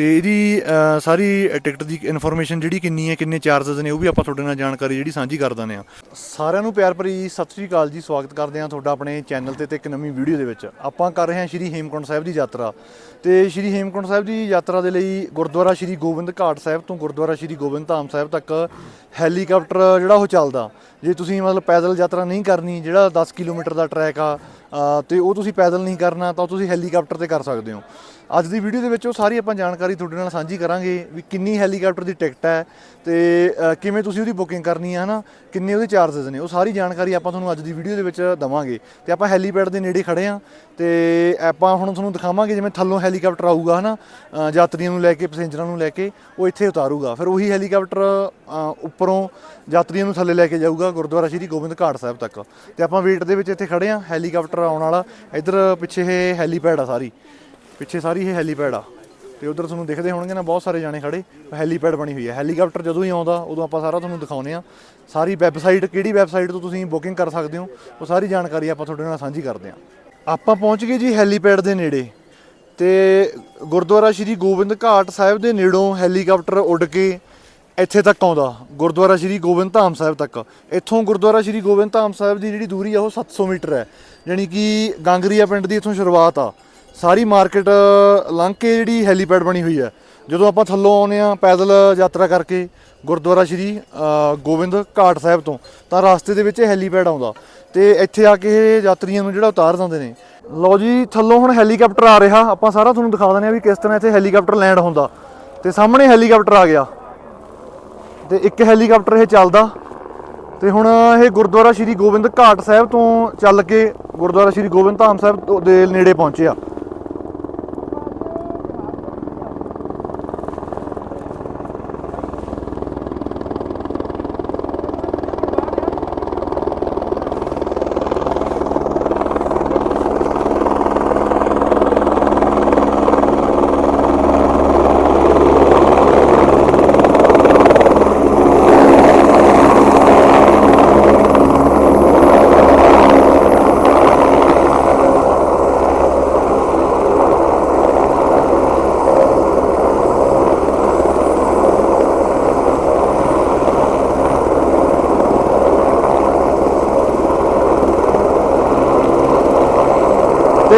ਤੇ ਇਹਦੀ ਅ, ਸਾਰੀ ਟਿਕਟ ਦੀ ਇਨਫੋਰਮੇਸ਼ਨ ਜਿਹੜੀ ਕਿੰਨੀ ਹੈ ਕਿੰਨੇ ਚਾਰजेस ਨੇ ਉਹ ਵੀ ਆਪਾਂ ਤੁਹਾਡੇ ਨਾਲ ਜਾਣਕਾਰੀ ਜਿਹੜੀ ਸਾਂਝੀ ਕਰ ਦਿੰਦੇ ਆ ਸਾਰਿਆਂ ਨੂੰ ਪਿਆਰ ਭਰੀ ਸਤਿ ਸ੍ਰੀ ਅਕਾਲ ਜੀ ਸਵਾਗਤ ਕਰਦੇ ਹਾਂ ਤੁਹਾਡਾ ਆਪਣੇ ਚੈਨਲ ਤੇ ਤੇ ਇੱਕ ਨਵੀਂ ਵੀਡੀਓ ਦੇ ਵਿੱਚ। ਆਪਾਂ ਕਰ ਰਹੇ ਹਾਂ ਸ਼੍ਰੀ ਹੇਮਕੁੰਟ ਸਾਹਿਬ ਦੀ ਯਾਤਰਾ। ਤੇ ਸ਼੍ਰੀ ਹੇਮਕੁੰਟ ਸਾਹਿਬ ਦੀ ਯਾਤਰਾ ਦੇ ਲਈ ਗੁਰਦੁਆਰਾ ਸ਼੍ਰੀ ਗੋਬਿੰਦ ਘਾਟ ਸਾਹਿਬ ਤੋਂ ਗੁਰਦੁਆਰਾ ਸ਼੍ਰੀ ਗੋਬਿੰਦ ਧਾਮ ਸਾਹਿਬ ਤੱਕ ਹੈਲੀਕਾਪਟਰ ਜਿਹੜਾ ਉਹ ਚੱਲਦਾ। ਜੇ ਤੁਸੀਂ ਮਤਲਬ ਪੈਦਲ ਯਾਤਰਾ ਨਹੀਂ ਕਰਨੀ ਜਿਹੜਾ 10 ਕਿਲੋਮੀਟਰ ਦਾ ਟਰੈਕ ਆ ਅ, ਤੇ ਉਹ ਤੁਸੀਂ ਪੈਦਲ ਨਹੀਂ ਕਰਨਾ ਤਾਂ ਤੁਸੀਂ ਹੈਲੀਕਾਪਟਰ ਤੇ ਕਰ ਸਕਦੇ ਹੋ। ਅੱਜ ਦੀ ਵੀਡੀਓ ਦੇ ਵਿੱਚ ਉਹ ਸਾਰੀ ਆਪਾਂ ਜਾਣਕਾਰੀ ਤੁਹਾਡੇ ਨਾਲ ਸਾਂਝੀ ਕਰਾਂਗੇ ਵੀ ਕਿੰਨੀ ਹੈਲੀਕਾਪਟਰ ਦੀ ਟਿਕਟ ਹੈ ਤੇ ਕਿਵੇਂ ਤੁਸੀਂ ਉਹਦੀ ਬੁਕਿੰਗ ਕਰਨੀ ਹੈ ਹਨਾ? ਕਿੰਨੇ ਉਹਦੇ ਚਾਰजेस ਨੇ? ਉਹ ਸਾਰੀ ਜਾਣਕਾਰੀ ਆਪਾਂ ਤੁਹਾਨੂੰ ਅੱਜ ਦੀ ਵੀਡੀਓ ਦੇ ਵਿੱਚ ਦਵਾਂਗੇ। ਤੇ ਆਪਾਂ ਹੈਲੀਪੈਡ ਦੇ ਨੇੜੇ ਖੜੇ ਆ ਤੇ ਆਪਾਂ ਹੁਣ ਤੁਹਾਨੂੰ ਦਿਖਾਵਾਂਗੇ ਜਿਵੇਂ ਥੱਲੋਂ ਹੈਲੀਕਾਪਟਰ ਆਊਗਾ ਹਨਾ? ਅ, ਯਾਤਰੀਆਂ ਨੂੰ ਲੈ ਕੇ ਪੈਸੇਂਜਰਾਂ ਨੂੰ ਲੈ ਕੇ ਉਹ ਇੱਥੇ ਉਤਾਰੂਗਾ। ਫਿਰ ਉਹੀ ਹੈਲੀਕਾਪਟਰ ਉੱਪਰੋਂ ਯਾਤਰੀਆਂ ਨੂੰ ਥੱਲੇ ਲੈ ਕੇ ਜਾਊਗਾ। ਗੁਰਦੁਆਰਾ ਸ਼੍ਰੀ ਗੋਬਿੰਦ ਘਾਟ ਸਾਹਿਬ ਤੱਕ। ਤੇ ਆਪਾਂ ਵੇਟ ਦੇ ਵਿੱਚ ਇੱਥੇ ਖੜੇ ਆ ਹੈਲੀਕਾਪਟਰ ਆਉਣ ਵਾਲਾ। ਇੱਧਰ ਪਿੱਛੇ ਇਹ ਹੈਲੀਪੈਡ ਆ ਸਾਰੀ। ਪਿੱਛੇ ਸਾਰੀ ਇਹ ਹੈਲੀਪੈਡ ਆ। ਤੇ ਉਧਰ ਤੁਹਾਨੂੰ ਦਿਖਦੇ ਹੋਣਗੇ ਨਾ, ਬਹੁਤ ਸਾਰੇ ਜਾਣੇ ਖੜੇ। ਹੈਲੀਪੈਡ ਬਣੀ ਹੋਈ ਹੈ। ਹੈਲੀਕਾਪਟਰ ਜਦੋਂ ਹੀ ਆਉਂਦਾ, ਉਦੋਂ ਆਪਾਂ ਸਾਰਾ ਤੁਹਾਨੂੰ ਦਿਖਾਉਨੇ ਆ ਸਾਰੀ ਵੈਬਸਾਈਟ, ਕਿਹੜੀ ਵੈਬਸਾਈਟ ਤੋਂ ਤੁਸੀਂ ਬੁਕਿੰਗ ਕਰ ਸਕਦੇ ਹੋ, ਉਹ ਸਾਰੀ ਜਾਣਕਾਰੀ ਆਪਾਂ ਤੁਹਾਡੇ ਨਾਲ ਸਾਂਝੀ ਕਰਦੇ ਆ ਆਪਾਂ ਪਹੁੰਚ ਗਏ ਜੀ ਹੈਲੀਪੈਡ ਦੇ ਨੇੜੇ। ਤੇ ਗੁਰਦੁਆਰਾ ਸ਼੍ਰੀ ਗੋਬਿੰਦ ਘਾਟ ਸਾਹਿਬ ਦੇ ਨੇੜੋਂ ਹੈਲੀਕਾਪਟਰ ਉੱਡ ਕੇ ਇੱਥੇ ਤੱਕ ਆਉਂਦਾ, ਗੁਰਦੁਆਰਾ ਸ਼੍ਰੀ ਗੋਬਿੰਦ ਧਾਮ ਸਾਹਿਬ ਤੱਕ। ਇੱਥੋਂ ਗੁਰਦੁਆਰਾ ਸ਼੍ਰੀ ਗੋਬਿੰਦ ਧਾਮ ਸਾਹਿਬ ਦੀ ਜਿਹੜੀ ਦੂਰੀ ਆ, ਉਹ 700 ਮੀਟਰ ਹੈ। ਯਾਨੀ ਕਿ ਗਾਂਗਰੀਆ ਪਿੰਡ ਦੀ ਇੱਥੋਂ ਸ਼ੁਰੂਆਤ ਆ। ਸਾਰੀ ਮਾਰਕੀਟ ਲੰਘ ਕੇ ਜਿਹੜੀ ਹੈਲੀਪੈਡ ਬਣੀ ਹੋਈ ਹੈ। ਜਦੋਂ ਆਪਾਂ ਥੱਲੋਂ ਆਉਨੇ ਆ ਪੈਦਲ ਯਾਤਰਾ ਕਰਕੇ ਗੁਰਦੁਆਰਾ ਸ਼੍ਰੀ ਗੋਬਿੰਦ ਘਾਟ ਸਾਹਿਬ ਤੋਂ, ਤਾਂ ਰਸਤੇ ਦੇ ਵਿੱਚ ਹੈਲੀਪੈਡ ਆਉਂਦਾ। ਤੇ ਇੱਥੇ ਆ ਕੇ ਇਹ ਯਾਤਰੀਆਂ ਨੂੰ ਜਿਹੜਾ ਉਤਾਰ ਦਿੰਦੇ ਨੇ। ਲਓ ਜੀ, ਥੱਲੋਂ ਹੁਣ ਹੈਲੀਕਾਪਟਰ ਆ ਰਿਹਾ। ਆਪਾਂ ਸਾਰਾ ਤੁਹਾਨੂੰ ਦਿਖਾ ਦਿੰਦੇ ਆ ਵੀ ਕਿਸ ਤਰ੍ਹਾਂ ਇੱਥੇ ਹੈਲੀਕਾਪਟਰ ਲੈਂਡ ਹੁੰਦਾ। ਤੇ ਸਾਹਮਣੇ ਹੈਲੀਕਾਪਟਰ ਆ ਗਿਆ। ਤੇ ਇੱਕ ਹੈਲੀਕਾਪਟਰ ਇਹ ਚੱਲਦਾ। ਤੇ ਹੁਣ ਇਹ ਗੁਰਦੁਆਰਾ ਸ਼੍ਰੀ ਗੋਬਿੰਦ ਘਾਟ ਸਾਹਿਬ ਤੋਂ ਚੱਲ ਕੇ ਗੁਰਦੁਆਰਾ ਸ਼੍ਰੀ ਗੋਬਿੰਦ ਧਾਮ ਸਾਹਿਬ ਤੋਂ- ਦੇ ਨੇੜੇ ਪਹੁੰਚਿਆ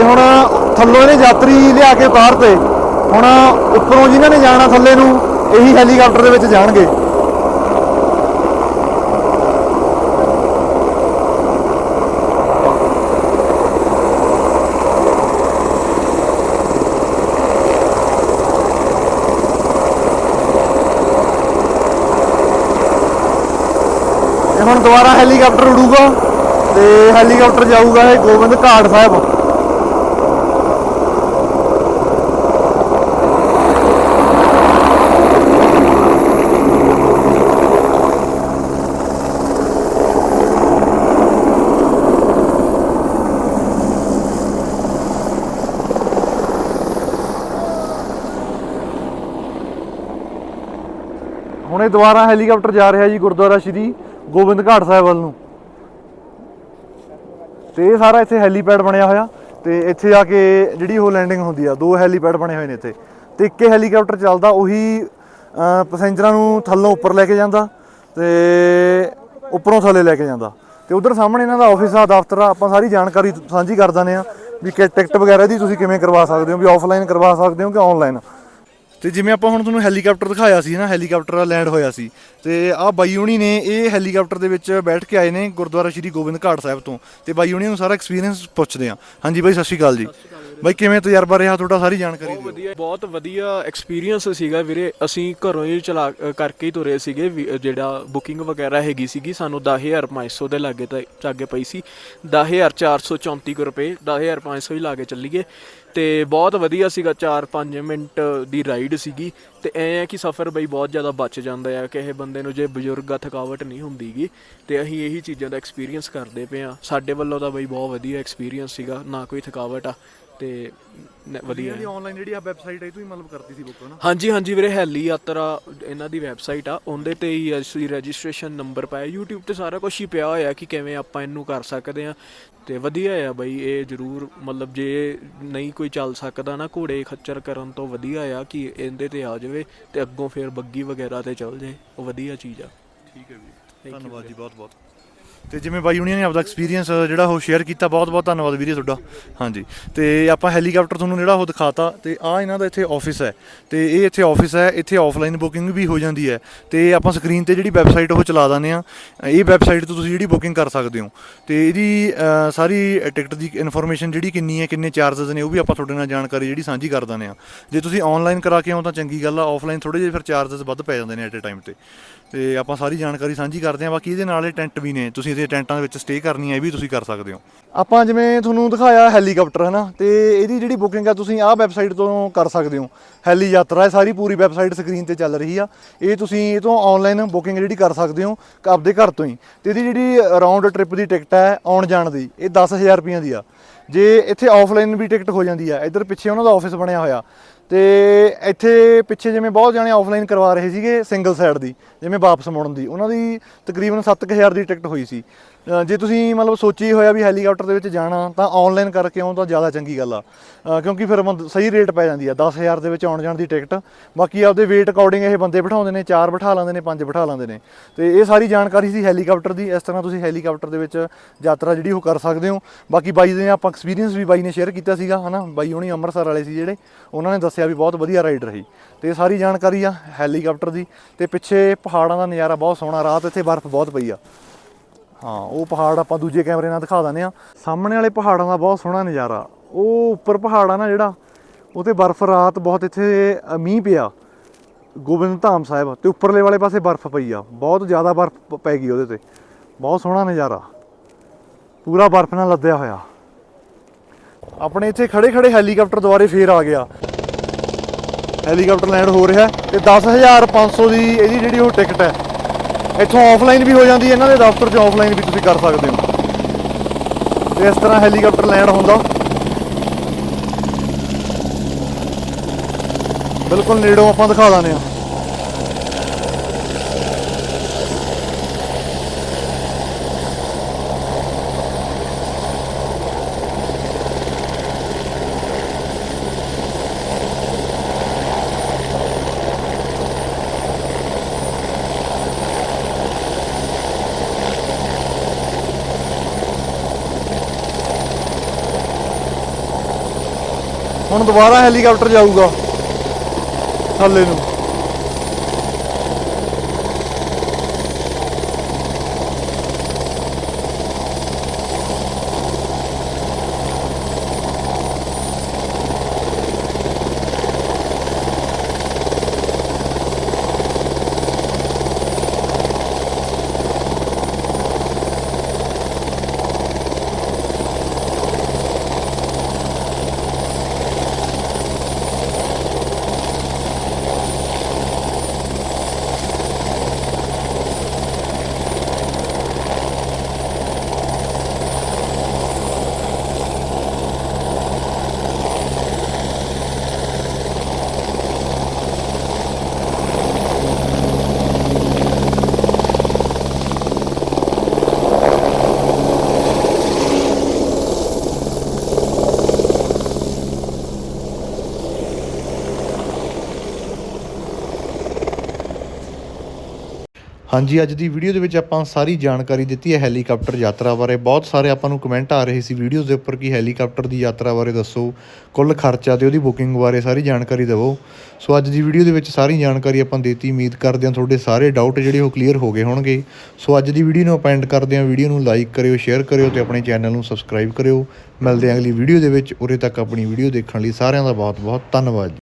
ਤੇ ਹੁਣ ਥੱਲੋਂ ਇਹਨੇ ਯਾਤਰੀ ਲਿਆ ਕੇ ਉਤਾਰਤੇ ਹੁਣ ਉੱਪਰੋਂ ਜਿਨ੍ਹਾਂ ਨੇ ਜਾਣਾ ਥੱਲੇ ਨੂੰ, ਇਹੀ ਹੈਲੀਕਾਪਟਰ ਦੇ ਵਿੱਚ ਜਾਣਗੇ। ਤੇ ਹੁਣ ਦੁਬਾਰਾ ਹੈਲੀਕਾਪਟਰ ਉਡੂਗਾ, ਤੇ ਹੈਲੀਕਾਪਟਰ ਜਾਊਗਾ ਇਹ ਗੋਬਿੰਦ ਘਾਟ ਸਾਹਿਬ। ਹੁਣ ਇਹ ਦੁਬਾਰਾ ਹੈਲੀਕਾਪਟਰ ਜਾ ਰਿਹਾ ਜੀ ਗੁਰਦੁਆਰਾ ਸ਼੍ਰੀ ਗੋਬਿੰਦ ਘਾਟ ਸਾਹਿਬ ਵੱਲ ਨੂੰ। ਤੇ ਇਹ ਸਾਰਾ ਇੱਥੇ ਹੈਲੀਪੈਡ ਬਣਿਆ ਹੋਇਆ ਤੇ ਇੱਥੇ ਆ ਕੇ ਜਿਹੜੀ ਉਹ ਲੈਂਡਿੰਗ ਹੁੰਦੀ ਆ ਦੋ ਹੈਲੀਪੈਡ ਬਣੇ ਹੋਏ ਨੇ ਇੱਥੇ। ਤੇ ਇੱਕ ਹੀ ਹੈਲੀਕਾਪਟਰ ਚੱਲਦਾ ਉਹੀ ਅਹ, ਪੈਸੇਂਜਰਾਂ ਨੂੰ ਥੱਲੋਂ ਉੱਪਰ ਲੈ ਕੇ ਜਾਂਦਾ ਤੇ ਉੱਪਰੋਂ ਥੱਲੇ ਲੈ ਕੇ ਜਾਂਦਾ। ਤੇ ਉਧਰ ਸਾਹਮਣੇ ਇਹਨਾਂ ਦਾ ਆਫਿਸ ਆ ਦਫ਼ਤਰ ਆ ਆਪਾਂ ਸਾਰੀ ਜਾਣਕਾਰੀ ਸਾਂਝੀ ਕਰ ਦਿੰਦੇ ਆ ਵੀ ਕਿ ਟਿਕਟ ਵਗੈਰਾ ਦੀ ਤੁਸੀਂ ਕਿਵੇਂ ਕਰਵਾ ਸਕਦੇ ਹੋ ਵੀ ਆਫਲਾਈਨ ਕਰਵਾ ਸਕਦੇ ਹੋ ਕਿ ਆਨਲਾਈਨ ਤੇ ਜਿਵੇਂ ਆਪਾਂ ਹੁਣ ਤੁਹਾਨੂੰ ਹੈਲੀਕਾਪਟਰ ਦਿਖਾਇਆ ਸੀ ਨਾ ਹੈਲੀਕਾਪਟਰ ਲੈਂਡ ਹੋਇਆ ਸੀ ਤੇ ਆਹ ਬਾਈ ਹੁਣੀ ਨੇ ਇਹ ਹੈਲੀਕਾਪਟਰ ਦੇ ਵਿੱਚ ਬੈਠ ਕੇ ਆਏ ਨੇ ਗੁਰਦੁਆਰਾ ਸ਼੍ਰੀ ਗੋਬਿੰਦ ਘਾਟ ਸਾਹਿਬ ਤੋਂ ਤੇ ਬਾਈ ਹੁਣੀ ਨੂੰ ਸਾਰਾ ਐਕਸਪੀਰੀਅੰਸ ਪੁੱਛਦੇ ਆ ਹਾਂਜੀ ਬਾਈ ਸਤਿ ਸ਼੍ਰੀ ਅਕਾਲ ਜੀ। ਬਾਈ ਕਿਵੇਂ ਤਜਰਬਾ ਰਿਹਾ ਤੁਹਾਡਾ? ਸਾਰੀ ਜਾਣਕਾਰੀ ਦਿਓ। ਵਧੀਆ ਬਹੁਤ ਵਧੀਆ ਐਕਸਪੀਰੀਅੰਸ ਸੀਗਾ ਵੀਰੇ। ਅਸੀਂ ਘਰੋਂ ਹੀ ਚਲਾ ਕਰਕੇ ਹੀ ਤੁਰੇ ਸੀਗੇ ਵੀ- ਜਿਹੜਾ ਬੁਕਿੰਗ ਵਗੈਰਾ ਹੈਗੀ ਸੀਗੀ ਸਾਨੂੰ 10500 ਦੇ ਲਾਗੇ ਤਾਂ ਚਾਗੇ ਪਈ ਸੀ। 10434 ਕੁ ਰੁਪਏ 10500 ਹੀ ਲਾ ਕੇ ਚੱਲੀਏ। ਤੇ ਬਹੁਤ ਵਧੀਆ ਸੀਗਾ 4-5 ਮਿੰਟ ਦੀ ਰਾਈਡ ਸੀਗੀ ਤੇ ਐ ਹੈ ਕਿ ਸਫ਼ਰ ਬਈ ਬਹੁਤ ਜ਼ਿਆਦਾ ਬਚ ਜਾਂਦਾ ਆ, ਕਿਸੇ ਬੰਦੇ ਨੂੰ ਜੇ ਬਜ਼ੁਰਗ ਆ, ਥਕਾਵਟ ਨਹੀਂ ਹੁੰਦੀਗੀ ਤੇ ਅਸੀਂ ਇਹੀ ਚੀਜ਼ਾਂ ਦਾ ਐਕਸਪੀਰੀਅੰਸ ਕਰਦੇ ਪਏ ਆ। ਸਾਡੇ ਵੱਲੋਂ ਤਾਂ ਬਈ ਬਹੁਤ ਵਧੀਆ ਐਕਸਪੀਰੀਅੰਸ ਸੀਗਾ, ਨਾ ਕੋਈ ਥਕਾਵਟ ਆ। ਤੇ ਨ- ਵਧੀਆ ਜਿਹੜੀ ਆਨਲਾਈਨ ਜਿਹੜੀ ਆ ਵੈਬਸਾਈਟ ਹੈ ਤੋਂ ਹੀ ਮਤਲਬ ਕਰਦੀ ਸੀ ਬੁੱਕ ਹਨਾ? ਹਾਂਜੀ ਹਾਂਜੀ ਵੀਰੇ ਹੈਲੀ ਯਾਤਰਾ ਇਹਨਾਂ ਦੀ ਵੈਬਸਾਈਟ ਆ। ਉਹਦੇ ਤੇ ਹੀ ਅਸੀਂ ਰਜਿਸਟ੍ਰੇਸ਼ਨ ਨੰਬਰ ਪਾਇਆ। YouTube ਤੇ ਸਾਰਾ ਕੁਝ ਹੀ ਪਿਆ ਹੋਇਆ ਕਿ ਕਿਵੇਂ ਆਪਾਂ ਇਹਨੂੰ ਕਰ ਸਕਦੇ ਆ ਤੇ ਵਧੀਆ ਆ ਬਈ ਇਹ ਜ਼ਰੂਰ ਮਤਲਬ ਜੇ ਨਹੀਂ ਕੋਈ ਚੱਲ ਸਕਦਾ ਨਾ ਘੋੜੇ ਖੱਚਰ ਕਰਨ ਤੋਂ ਵਧੀਆ ਆ ਕਿ ਇਹਦੇ ਤੇ ਆ ਜਾਵੇ ਤੇ ਅੱਗੋਂ ਫਿਰ ਬੱਗੀ ਵਗੈਰਾ ਤੇ ਚੱਲ ਜਾਏ। ਉਹ ਵਧੀਆ ਚੀਜ਼ ਆ। ਠੀਕ ਹੈ you ਧੰਨਵਾਦ ਜੀ ਬਹੁਤ ਬਹੁਤ ਤੇ ਜਿਵੇਂ ਬਾਈ ਯੂਨੀਅਨ ਨੇ ਆਪਦਾ ਐਕਸਪੀਰੀਅੰਸ ਜਿਹੜਾ ਉਹ ਸ਼ੇਅਰ ਕੀਤਾ ਬਹੁਤ-ਬਹੁਤ ਧੰਨਵਾਦ ਵੀਰੇ ਤੁਹਾਡਾ। ਹਾਂਜੀ। ਤੇ ਆਪਾਂ ਹੈਲੀਕਾਪਟਰ ਤੁਹਾਨੂੰ ਜਿਹੜਾ ਉਹ ਦਿਖਾਤਾ, ਤੇ ਆ ਇਹਨਾਂ ਦਾ ਇੱਥੇ ਆਫਿਸ ਹੈ। ਤੇ ਇਹ ਇੱਥੇ ਆਫਿਸ ਹੈ, ਇੱਥੇ ਆਫਲਾਈਨ ਬੁਕਿੰਗ ਵੀ ਹੋ ਜਾਂਦੀ ਹੈ। ਤੇ ਆਪਾਂ ਸਕਰੀਨ ਤੇ ਜਿਹੜੀ ਵੈਬਸਾਈਟ ਉਹ ਚਲਾ ਦਾਨੇ ਆ ਇਹ ਵੈਬਸਾਈਟ ਤੋਂ ਤੁਸੀਂ ਜਿਹੜੀ ਬੁਕਿੰਗ ਕਰ ਸਕਦੇ ਹੋ। ਤੇ ਇਹਦੀ ਸਾਰੀ ਟਿਕਟ ਦੀ ਇਨਫੋਰਮੇਸ਼ਨ ਜਿਹੜੀ ਕਿੰਨੀ ਹੈ, ਕਿੰਨੇ ਚਾਰजेस ਨੇ, ਉਹ ਵੀ ਆਪਾਂ ਤੁਹਾਡੇ ਨਾਲ ਜਾਣਕਾਰੀ ਜਿਹੜੀ ਸਾਂਝੀ ਕਰ ਦਾਨੇ ਆ ਜੇ ਤੁਸੀਂ ਆਨਲਾਈਨ ਕਰਾ ਕੇ ਆਉਂ ਤਾਂ ਚੰਗੀ ਗੱਲ ਆ ਆਫਲਾਈਨ ਥੋੜੇ ਜਿਹੇ ਫਿਰ ਚਾਰजेस ਵੱਧ ਪੈ ਜਾਂਦੇ ਨੇ ਐਟ ਅ ਟਾਈਮ ਤੇ। ਤੇ ਆਪਾਂ ਸਾਰੀ ਜਾਣਕਾਰੀ ਸਾਂਝੀ ਕਰਦੇ ਆ ਬਾਕੀ ਇਹਦੇ ਨਾਲ ਇਹ ਟੈਂਟ ਵੀ ਨੇ, ਤੁਸੀਂ ਇਹਦੇ ਟੈਂਟਾਂ ਦੇ ਵਿੱਚ ਸਟੇ ਕਰਨੀ ਹੈ, ਇਹ ਵੀ ਤੁਸੀਂ ਕਰ ਸਕਦੇ ਹੋ। ਆਪਾਂ ਜਿਵੇਂ ਤੁਹਾਨੂੰ ਦਿਖਾਇਆ ਹੈਲੀਕਾਪਟਰ ਹੈ ਨਾ ਤੇ ਇਹਦੀ ਜਿਹੜੀ ਬੁਕਿੰਗ ਆ, ਤੁਸੀਂ ਆਹ ਵੈਬਸਾਈਟ ਤੋਂ ਕਰ ਸਕਦੇ ਹੋ। ਹੈਲੀ ਯਾਤਰਾ ਇਹ ਸਾਰੀ ਪੂਰੀ ਵੈਬਸਾਈਟ ਸਕਰੀਨ ਤੇ ਚੱਲ ਰਹੀ ਆ। ਇਹ ਤੁਸੀਂ ਇਹ ਤੋਂ ਆਨਲਾਈਨ ਬੁਕਿੰਗ ਜਿਹੜੀ ਕਰ ਸਕਦੇ ਹੋ, ਆਪਦੇ ਘਰ ਤੋਂ ਹੀ। ਤੇ ਇਹਦੀ ਜਿਹੜੀ ਰਾਉਂਡ ਟ੍ਰਿਪ ਦੀ ਟਿਕਟ ਹੈ, ਆਉਣ ਜਾਣ ਦੀ, ਇਹ 10000 ਰੁਪਈਆਂ ਦੀ ਆ। ਜੇ ਇੱਥੇ ਆਫਲਾਈਨ ਵੀ ਟਿਕਟ ਹੋ ਜਾਂਦੀ ਆ, ਇੱਧਰ ਪਿੱਛੇ ਉਹਨਾਂ ਦਾ ਆਫਿਸ ਬਣਿਆ ਹੋਇਆ। ਤੇ ਇੱਥੇ ਪਿੱਛੇ ਜਿਵੇਂ ਬਹੁਤ ਜਾਣੇ ਆਫਲਾਈਨ ਕਰਵਾ ਰਹੇ ਸੀਗੇ ਸਿੰਗਲ ਸਾਈਡ ਦੀ, ਜਿਵੇਂ ਵਾਪਸ ਮੁੜਨ ਦੀ, ਉਹਨਾਂ ਦੀ ਤਕਰੀਬਨ 7000 ਦੀ ਟਿਕਟ ਹੋਈ ਸੀ। ਜੇ ਤੁਸੀਂ ਮਤਲਬ ਸੋਚੀ ਹੋਇਆ ਵੀ ਹੈਲੀਕਾਪਟਰ ਦੇ ਵਿੱਚ ਜਾਣਾ, ਤਾਂ ਆਨਲਾਈਨ ਕਰਕੇ ਆਉਂ ਤਾਂ ਜ਼ਿਆਦਾ ਚੰਗੀ ਗੱਲ ਆ। ਕਿਉਂਕਿ ਫਿਰ ਬੰਦ- ਸਹੀ ਰੇਟ ਪੈ ਜਾਂਦੀ ਆ 10000 ਦੇ ਵਿੱਚ ਆਉਣ ਜਾਣ ਦੀ ਟਿਕਟ ਬਾਕੀ ਆਪਦੇ weight ਅਕੋਰਡਿੰਗ ਇਹ ਬੰਦੇ ਬਿਠਾਉਂਦੇ ਨੇ, ਚਾਰ ਬਿਠਾ ਲੈਂਦੇ ਨੇ, ਪੰਜ ਬਿਠਾ ਲੈਂਦੇ ਨੇ। ਤੇ ਇਹ ਸਾਰੀ ਜਾਣਕਾਰੀ ਸੀ ਹੈਲੀਕਾਪਟਰ ਦੀ, ਇਸ ਤਰ੍ਹਾਂ ਤੁਸੀਂ ਹੈਲੀਕਾਪਟਰ ਦੇ ਵਿੱਚ ਯਾਤਰਾ ਜਿਹੜੀ ਉਹ ਕਰ ਸਕਦੇ ਹੋ। ਬਾਕੀ ਬਾਈ ਦੇ ਆਪਾਂ ਐਕਸਪੀਰੀਅੰਸ ਵੀ ਬਾਈ ਨੇ ਸ਼ੇਅਰ ਕੀਤਾ ਸੀਗਾ, ਹਨਾ? ਬਾਈ ਹੁਣੀ ਅੰਮ੍ਰਿਤਸਰ ਵਾਲੇ ਸੀ ਜਿਹੜੇ, ਉਹਨਾਂ ਨੇ ਦੱਸਿਆ ਵੀ ਬਹੁਤ ਵਧੀਆ ਰਾਈਡ ਰਹੀ। ਤੇ ਇਹ ਸਾਰੀ ਜਾਣਕਾਰੀ ਆ ਹੈਲੀਕਾਪਟਰ ਦੀ। ਤੇ ਪਿੱਛੇ ਪਹਾੜਾਂ ਦਾ ਨਜ਼ਾਰਾ ਬਹੁਤ ਸੋਹਣਾ ਰਾਤ ਇੱਥੇ ਬਰਫ਼ ਬਹੁਤ ਪਈ ਆ। ਹਾਂ ਉਹ ਪਹਾੜ ਆਪਾਂ ਦੂਜੇ ਕੈਮਰੇ ਨਾਲ ਦਿਖਾ ਦਿੰਦੇ ਆ। ਸਾਹਮਣੇ ਵਾਲੇ ਪਹਾੜਾਂ ਦਾ ਬਹੁਤ ਸੋਹਣਾ ਨਜ਼ਾਰਾ। ਉਹ ਉੱਪਰ ਪਹਾੜ ਆ ਨਾ ਜਿਹੜਾ ਉਹ ਬਰਫ਼ ਰਾਤ ਬਹੁਤ ਇੱਥੇ ਅ, ਮੀਂਹ ਪਿਆ। ਗੋਬਿੰਦ ਧਾਮ ਸਾਹਿਬ ਤੇ ਉੱਪਰਲੇ ਵਾਲੇ ਪਾਸੇ ਬਰਫ਼ ਪਈ ਆ। ਬਹੁਤ ਜ਼ਿਆਦਾ ਬਰਫ਼ ਪੈ ਗਈ ਉਹਦੇ ਤੇ। ਬਹੁਤ ਸੋਹਣਾ ਨਜ਼ਾਰਾ। ਪੂਰਾ ਬਰਫ਼ ਨਾਲ ਲੱਦਿਆ ਹੋਇਆ। ਆਪਣੇ ਇੱਥੇ ਖੜੇ ਖੜੇ ਹੈਲੀਕਾਪਟਰ ਦੁਆਰੇ ਫੇਰ ਆ ਗਿਆ। ਹੈਲੀਕਾਪਟਰ ਲੈਂਡ ਹੋ ਰਿਹਾ ਤੇ 10500 ਦੀ ਇਹਦੀ ਜਿਹੜੀ ਉਹ ਟਿਕਟ ਹੈ, ਇੱਥੋਂ ਆਫਲਾਈਨ ਵੀ ਹੋ ਜਾਂਦੀ ਹੈ, ਇਹਨਾਂ ਦੇ ਦਫ਼ਤਰ 'ਚ ਆਫਲਾਈਨ ਵੀ ਤੁਸੀਂ ਕਰ ਸਕਦੇ ਹੋ। ਤੇ ਇਸ ਤਰ੍ਹਾਂ ਹੈਲੀਕਾਪਟਰ ਲੈਂਡ ਹੁੰਦਾ। ਬਿਲਕੁਲ ਨੇੜੋਂ ਆਪਾਂ ਦਿਖਾ ਦਾਂਗੇ ਆ ਹੁਣ ਦੁਬਾਰਾ ਹੈਲੀਕਾਪਟਰ ਜਾਊਗਾ। ਥੱਲੇ ਨੂੰ। ਹਾਂਜੀ, ਅੱਜ ਦੀ ਵੀਡੀਓ ਦੇ ਵਿੱਚ ਆਪਾਂ ਸਾਰੀ ਜਾਣਕਾਰੀ ਦਿੱਤੀ ਹੈ ਹੈਲੀਕਾਪਟਰ ਯਾਤਰਾ ਬਾਰੇ। ਬਹੁਤ ਸਾਰੇ ਆਪਾਂ ਨੂੰ ਕਮੈਂਟ ਆ ਰਹੇ ਸੀ ਵੀਡੀਓਜ਼ ਦੇ ਉੱਪਰ ਕਿ ਹੈਲੀਕਾਪਟਰ ਦੀ ਯਾਤਰਾ ਬਾਰੇ ਦੱਸੋ, ਕੁੱਲ ਖਰਚਾ ਤੇ ਉਹਦੀ ਬੁਕਿੰਗ ਬਾਰੇ ਸਾਰੀ ਜਾਣਕਾਰੀ ਦਿਵੋ। ਸੋ ਅੱਜ ਦੀ ਵੀਡੀਓ ਦੇ ਵਿੱਚ ਸਾਰੀ ਜਾਣਕਾਰੀ ਆਪਾਂ ਦੇਤੀ, ਉਮੀਦ ਕਰਦੇ ਹਾਂ ਤੁਹਾਡੇ ਸਾਰੇ ਡਾਊਟ ਜਿਹੜੇ ਉਹ ਕਲੀਅਰ ਹੋ ਗਏ ਹੋਣਗੇ। ਸੋ ਅੱਜ ਦੀ ਵੀਡੀਓ ਨੂੰ ਆਪਾਂ ਐਂਡ ਕਰਦੇ ਹਾਂ। ਵੀਡੀਓ ਨੂੰ ਲਾਈਕ ਕਰਿਓ ਸ਼ੇਅਰ ਕਰਿਓ ਤੇ ਆਪਣੇ ਚੈਨਲ ਨੂੰ ਸਬਸਕ੍ਰਾਈਬ ਕਰਿਓ। ਮਿਲਦੇ ਹਾਂ ਅਗਲੀ ਵੀਡੀਓ ਦੇ ਵਿੱਚ। ਉਰੇ ਤੱਕ ਆਪਣੀ ਵੀਡੀਓ ਦੇਖਣ ਲਈ ਸਾਰਿਆਂ ਦਾ ਬਹੁਤ ਬਹੁਤ ਧੰਨਵਾਦ। ਜੀ